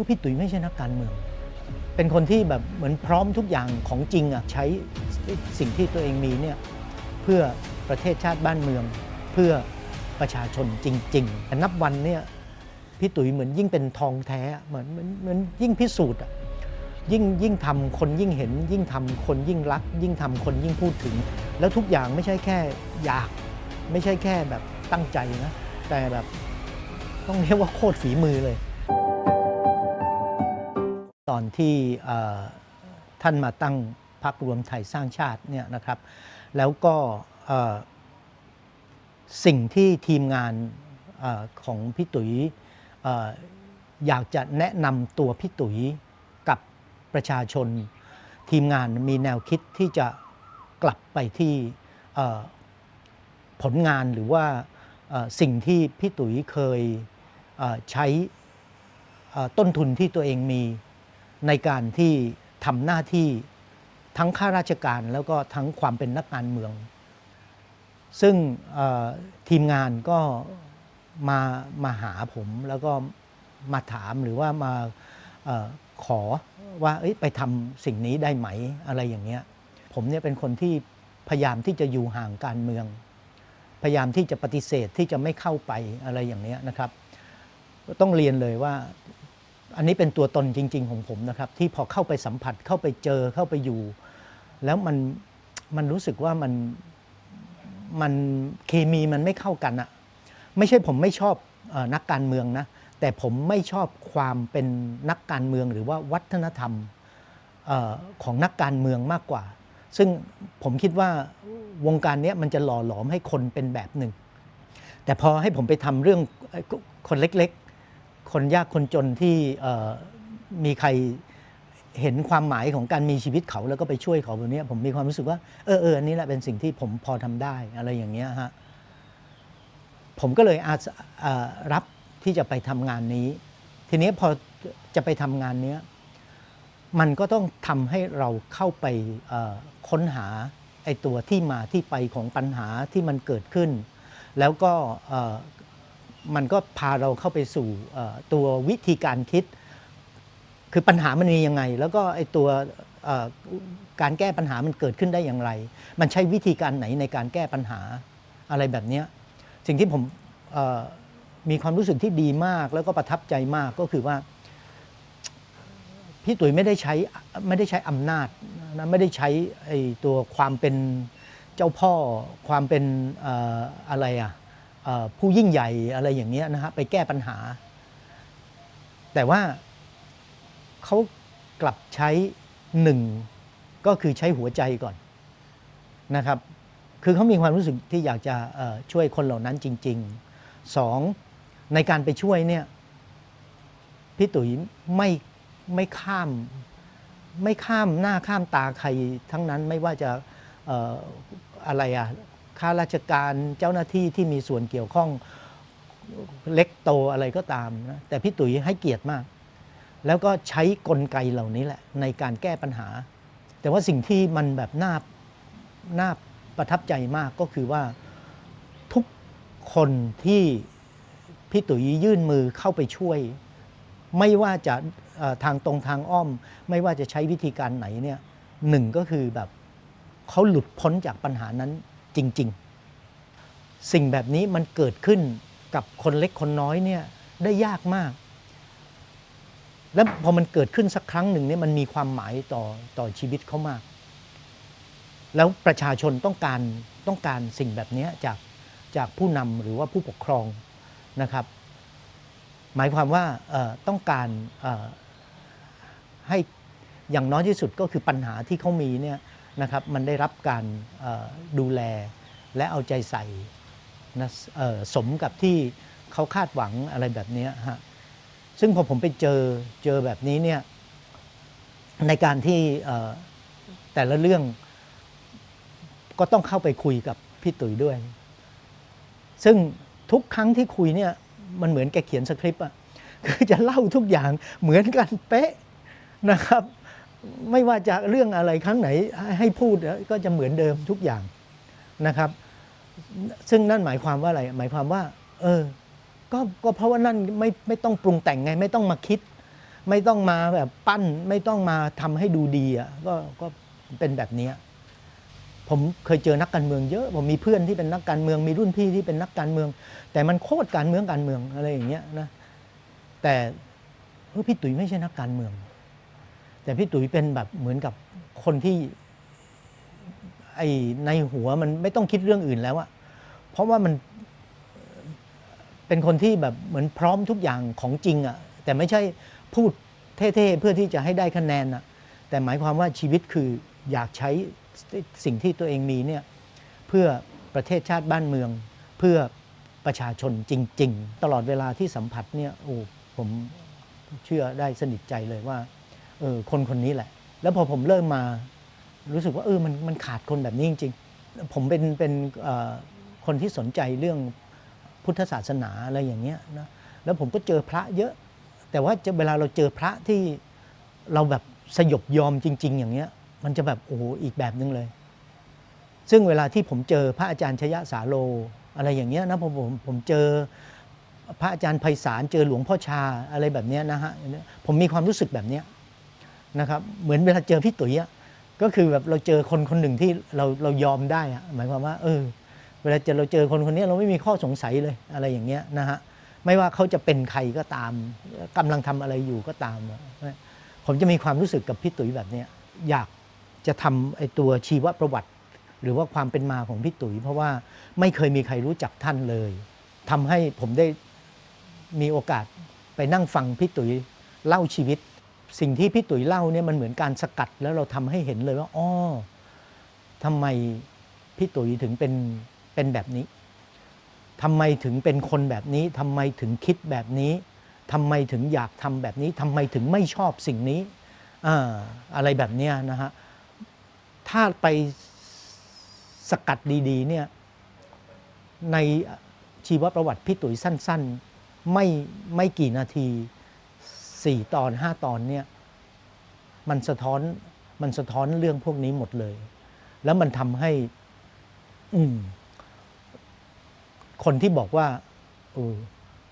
อพี่ตุ๋ยไม่ใช่นักการเมือง เป็นคนที่แบบเหมือนพร้อมทุกอย่างของจริงอะใช้สิ่งที่ตัวเองมีเนี่ยเพื่อประเทศชาติบ้านเมือง เพื่อประชาชนจริงๆแต่นับวันเนี่ยพี่ตุ๋ยเหมือนยิ่งเป็นทองแท้อะเหมือนเหมือนเหมือนยิ่งพิสูจน์อะยิ่งยิ่งทำคนยิ่งเห็น ยิ่งทำคนยิ่งรัก ยิ่งทำคนยิ่งพูดถึง แล้วทุกอย่างไม่ใช่แค่อยาก ไม่ใช่แค่แบบตั้งใจนะ แต่แบบต้องเรียกว่าโคตรฝีมือเลย อนที่ท่านมาตั้งพรรครวมไทยสร้างชาติเนี่ยนะครับ แล้วก็สิ่งที่ทีมงานอของพี่ตุ๋ยออยากจะแนะนำตัวพี่ตุ๋ยกับประชาชน ทีมงานมีแนวคิดที่จะกลับไปที่ผลงานหรือว่าสิ่งที่พี่ตุ๋ยเคยใช้ต้นทุนที่ตัวเองมี ในการที่ทำหน้าที่ทั้งข้าราชการแล้วก็ทั้งความเป็นนักการเมือง ซึ่งทีมงานก็มามาหาผมแล้วก็มาถามหรือว่ามาออขอว่าไปทำสิ่งนี้ได้ไหมอะไรอย่างเงี้ยผมเนี่ยเป็นคนที่พยายามที่จะอยู่ห่างการเมือง พยายามที่จะปฏิเสธที่จะไม่เข้าไปอะไรอย่างเนี้ยนะครับ ต้องเรียนเลยว่า อันนี้เป็นตัวตนจริง ๆ ของผมนะครับ ที่พอเข้าไปสัมผัสเข้าไปเจอเข้าไปอยู่ แล้วมันมันรู้สึกว่ามันมันเคมีมันไม่เข้ากันอะไม่ใช่ผมไม่ชอบอนักการเมืองนะ แต่ผมไม่ชอบความเป็นนักการเมืองหรือว่าวัฒนธรรมออของนักการเมืองมากกว่า ซึ่งผมคิดว่าวงการนี้มันจะหล่อหลอมให้คนเป็นแบบหนึ่ง แต่พอให้ผมไปทำเรื่องคนเล็กๆ คนยากคนจนที่มีใครเห็นความหมายของการมีชีวิตเขาแล้วก็ไปช่วยเขาแบบนี้ผมมีความรู้สึกว่าเออเอออันนี้แหละเป็นสิ่งที่ผมพอทำได้อะไรอย่างเงี้ยฮะผมก็เลยอารับที่จะไปทำงานนี้ ทีนี้พอจะไปทำงานเนี้ยมันก็ต้องทำให้เราเข้าไปค้นหาไอ้ตัวที่มาที่ไปของปัญหาที่มันเกิดขึ้น แล้วก็ มันก็พาเราเข้าไปสู่ตัววิธีการคิด คือปัญหามันมียังไง แล้วก็ไอ้ตัวการแก้ปัญหามันเกิดขึ้นได้อย่างไร มันใช้วิธีการไหนในการแก้ปัญหาอะไรแบบนี้สิ่งที่ผมมีความรู้สึกที่ดีมาก แล้วก็ประทับใจมากก็คือว่า พี่ตุ๋ยไม่ได้ใช้ไม่ได้ใช้อำนาจนะไม่ได้ใช้ไอ้ตัวความเป็นเจ้าพ่อความเป็นอออะไรอะเอ่อ ผู้ยิ่งใหญ่อะไรอย่างเงี้ยนะฮะไปแก้ปัญหา แต่ว่าเขากลับใช้หนึ่งก็คือใช้หัวใจก่อนนะครับ คือเขามีความรู้สึกที่อยากจะช่วยคนเหล่านั้นจริงๆสองในการไปช่วยเนี่ยพี่ตุ๋ยไม่ไม่ข้ามไม่ข้ามหน้าข้ามตาใครทั้งนั้นไม่ว่าจะอออะไรอะ ข้าราชการเจ้าหน้าที่ที่มีส่วนเกี่ยวข้องเล็กโตอะไรก็ตามนะแต่พี่ตุ๋ยให้เกียรติมาก แล้วก็ใช้กลไกเหล่านี้แหละ ในการแก้ปัญหา แต่ว่าสิ่งที่มันแบบน่าน่าประทับใจมากก็คือว่าทุกคนที่พี่ตุ๋ยยื่นมือเข้าไปช่วย ไม่ว่าจะทางตรงทางอ้อม ไม่ว่าจะใช้วิธีการไหนเนี่ยหนึ่งก็คือแบบเขาหลุดพ้นจากปัญหานั้น จริง ๆ สิ่งแบบนี้มันเกิดขึ้นกับคนเล็กคนน้อยเนี่ยได้ยากมาก แล้วพอมันเกิดขึ้นสักครั้งหนึ่งเนี่ยมันมีความหมายต่อต่อชีวิตเขามาก แล้วประชาชนต้องการต้องการสิ่งแบบนี้จากจากผู้นำหรือว่าผู้ปกครองนะครับ หมายความว่าต้องการให้อย่างน้อยที่สุดก็คือปัญหาที่เขามีเนี่ย นะครับมันได้รับการดูแลและเอาใจใส่นะสมกับที่เขาคาดหวังอะไรแบบนี้ฮะซึ่งพอผมไปเจอเจอแบบนี้เนี่ยในการที่แต่ละเรื่องก็ต้องเข้าไปคุยกับพี่ตุ๋ยด้วย ซึ่งทุกครั้งที่คุยเนี่ยมันเหมือนแกเขียนสคริปต์อะคือจะเล่าทุกอย่างเหมือนกันเป๊ะนะครับ ไม่ว่าจะเรื่องอะไรครั้งไหนให้พูดก็จะเหมือนเดิมทุกอย่างนะครับ ซึ่งนั่นหมายความว่าอะไร หมายความว่า เออก็ก็เพราะว่านั่นไม่ไม่ต้องปรุงแต่งไง ไม่ต้องมาคิด ไม่ต้องมาแบบปั้น ไม่ต้องมาทำให้ดูดีอะก็ก็เป็นแบบนี้ผมเคยเจอนักการเมืองเยอะ ผมมีเพื่อนที่เป็นนักการเมือง มีรุ่นพี่ที่เป็นนักการเมือง แต่มันโคตรการเมืองการเมืองอะไรอย่างเงี้ยนะ แต่เออพี่ตุ๋ยไม่ใช่นักการเมือง แต่พี่ตุ๋ยเป็นแบบเหมือนกับคนที่ไอในหัวมันไม่ต้องคิดเรื่องอื่นแล้วอะเพราะว่ามันเป็นคนที่แบบเหมือนพร้อมทุกอย่างของจริงอะแต่ไม่ใช่พูดเท่ๆเพื่อที่จะให้ได้คะแนนอะแต่หมายความว่าชีวิตคืออยากใช้สิ่งที่ตัวเองมีเนี่ยเพื่อประเทศชาติบ้านเมือง เพื่อประชาชนจริง ๆ ตลอดเวลาที่สัมผัสเนี่ยโอ้ผมเชื่อได้สนิทใจเลยว่า เออคนคนนี้แหละ แล้วพอผมเริ่มมารู้สึกว่าเออมันมันขาดคนแบบนี้จริงๆ ผมเป็นเป็นคนที่สนใจเรื่องพุทธศาสนาอะไรอย่างเงี้ยนะแล้วผมก็เจอพระเยอะ แต่ว่าจะเวลาเราเจอพระที่เราแบบสยบยอมจริง ๆ อย่างเงี้ย มันจะแบบโอ้โหอีกแบบนึงเลย ซึ่งเวลาที่ผมเจอพระอาจารย์ชยสาโลอะไรอย่างเงี้ยนะผมผมผมเจอพระอาจารย์ไพศาลเจอหลวงพ่อชาอะไรแบบเนี้ยนะฮะผมมีความรู้สึกแบบเนี้ย นะครับเหมือนเวลาเจอพี่ตุ๋ยอะก็คือแบบเราเจอคนคนหนึ่งที่เราเรายอมได้อะหมายความว่าเออเวลาเจอเราเจอคนคนนี้เราไม่มีข้อสงสัยเลยอะไรอย่างเงี้ยนะฮะไม่ว่าเขาจะเป็นใครก็ตามกำลังทำอะไรอยู่ก็ตาม ผมจะมีความรู้สึกกับพี่ตุ๋ยแบบเนี้ยอยากจะทำไอ้ตัวชีวประวัติ หรือว่าความเป็นมาของพี่ตุ๋ย เพราะว่าไม่เคยมีใครรู้จักท่านเลยทำให้ผมได้มีโอกาสไปนั่งฟังพี่ตุ๋ยเล่าชีวิต สิ่งที่พี่ตุ๋ยเล่าเนี่ยมันเหมือนการสกัดแล้วเราทำให้เห็นเลยว่าอ๋อทำไมพี่ตุ๋ยถึงเป็นเป็นแบบนี้ทำไมถึงเป็นคนแบบนี้ทำไมถึงคิดแบบนี้ทำไมถึงอยากทำแบบนี้ทำไมถึงไม่ชอบสิ่งนี้อาอะไรแบบเนี้ยนะฮะถ้าไปสกัดดีๆเนี่ยในชีวประวัติพี่ตุ๋ยสั้น ๆ ไม่ไม่กี่นาที 4 ตอน 5 ตอนเนี่ยมันสะท้อนมันสะท้อนเรื่องพวกนี้หมดเลย แล้วมันทำให้คนที่บอกว่าอ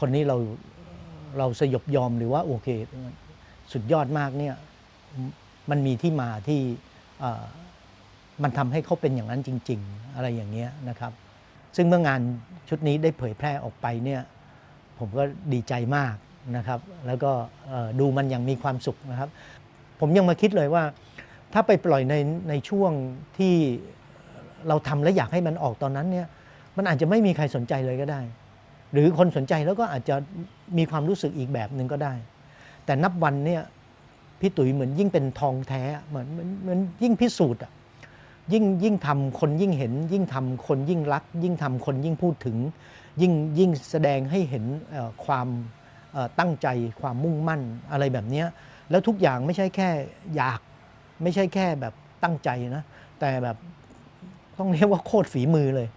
คนนี้เราเราสยบยอมหรือว่าโอเค สุดยอดมากเนี่ยมันมีที่มาที่มันทำให้เขาเป็นอย่างนั้นจริง ๆ อะไรอย่างเงี้ยนะครับ ซึ่งเมื่องานชุดนี้ได้เผยแพร่ออกไปเนี่ย ผมก็ดีใจมาก นะครับ แล้วก็ดูมันอย่างมีความสุขนะครับ ผมยังมาคิดเลยว่า ถ้าไปปล่อยในในช่วงที่เราทำและอยากให้มันออกตอนนั้นเนี่ยมันอาจจะไม่มีใครสนใจเลยก็ได้ หรือคนสนใจแล้วก็อาจจะมีความรู้สึกอีกแบบหนึ่งก็ได้ แต่นับวันเนี่ยพี่ตุ๋ยเหมือนยิ่งเป็นทองแท้เหมือนเหมือนยิ่งพิสูจน์อะยิ่งยิ่งทำคนยิ่งเห็น ยิ่งทำคนยิ่งรัก ยิ่งทำคนยิ่งพูดถึง ยิ่งยิ่งแสดงให้เห็นความ ตั้งใจความมุ่งมั่นอะไรแบบนี้แล้วทุกอย่างไม่ใช่แค่อยาก ไม่ใช่แค่แบบตั้งใจนะ แต่แบบต้องเรียกว่าโคตรฝีมือเลย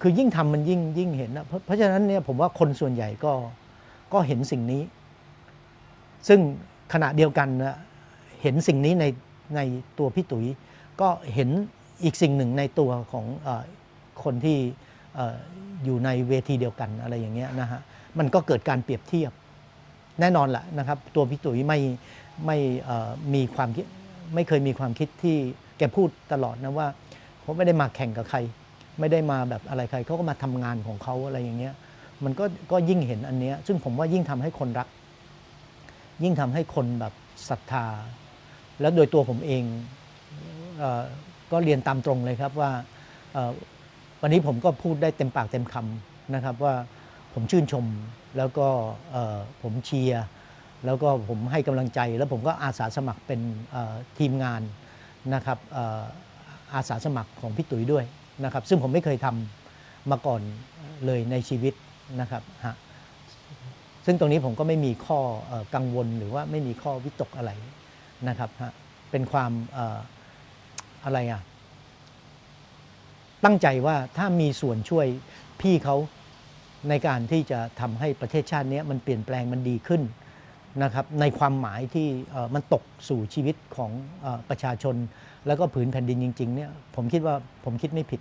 คือยิ่งทำมันยิ่งยิ่งเห็นนะเพราะฉะนั้นเนี่ยผมว่าคนส่วนใหญ่ก็ก็เห็นสิ่งนี้ ซึ่งขณะเดียวกันนะเห็นสิ่งนี้ในในตัวพี่ตุ๋ย ก็เห็นอีกสิ่งหนึ่งในตัวของอคนที่อยู่ในเวทีเดียวกันอะไรอย่างเงี้ยนะฮะ มันก็เกิดการเปรียบเทียบ แน่นอนแหละนะครับตัวพี่ตุ๋ยไม่ไม่มีความคิดไม่เคยมีความคิดที่แกพูดตลอดนะว่าผมไม่ได้มาแข่งกับใคร ไม่ได้มาแบบอะไรใครเขาก็มาทำงานของเขาอะไรอย่างเงี้ยมันก็ก็ยิ่งเห็นอันเนี้ยซึ่งผมว่ายิ่งทำให้คนรัก ยิ่งทำให้คนแบบศรัทธา แล้วโดยตัวผมเองเออก็เรียนตามตรงเลยครับว่าวันนี้ผมก็พูดได้เต็มปากเต็มคำนะครับว่า ผมชื่นชมแล้วก็ผมเชียร์แล้วก็ผมให้กำลังใจ แล้วผมก็อาสาสมัครเป็นทีมงานนะครับอาสาสมัครของพี่ตุ๋ยด้วยนะครับ ซึ่งผมไม่เคยทำมาก่อนเลยในชีวิตนะครับฮะซึ่งตรงนี้ผมก็ไม่มีข้ออกังวลหรือว่าไม่มีข้อวิตกอะไรนะครับฮะเป็นความอออะไรอะตั้งใจว่าถ้ามีส่วนช่วยพี่เขา ในการที่จะทำให้ประเทศชาตินี้มันเปลี่ยนแปลงมันดีขึ้นนะครับในความหมายที่มันตกสู่ชีวิตของประชาชน แล้วก็ผืนแผ่นดินจริงๆเนี่ยผมคิดว่าผมคิดไม่ผิด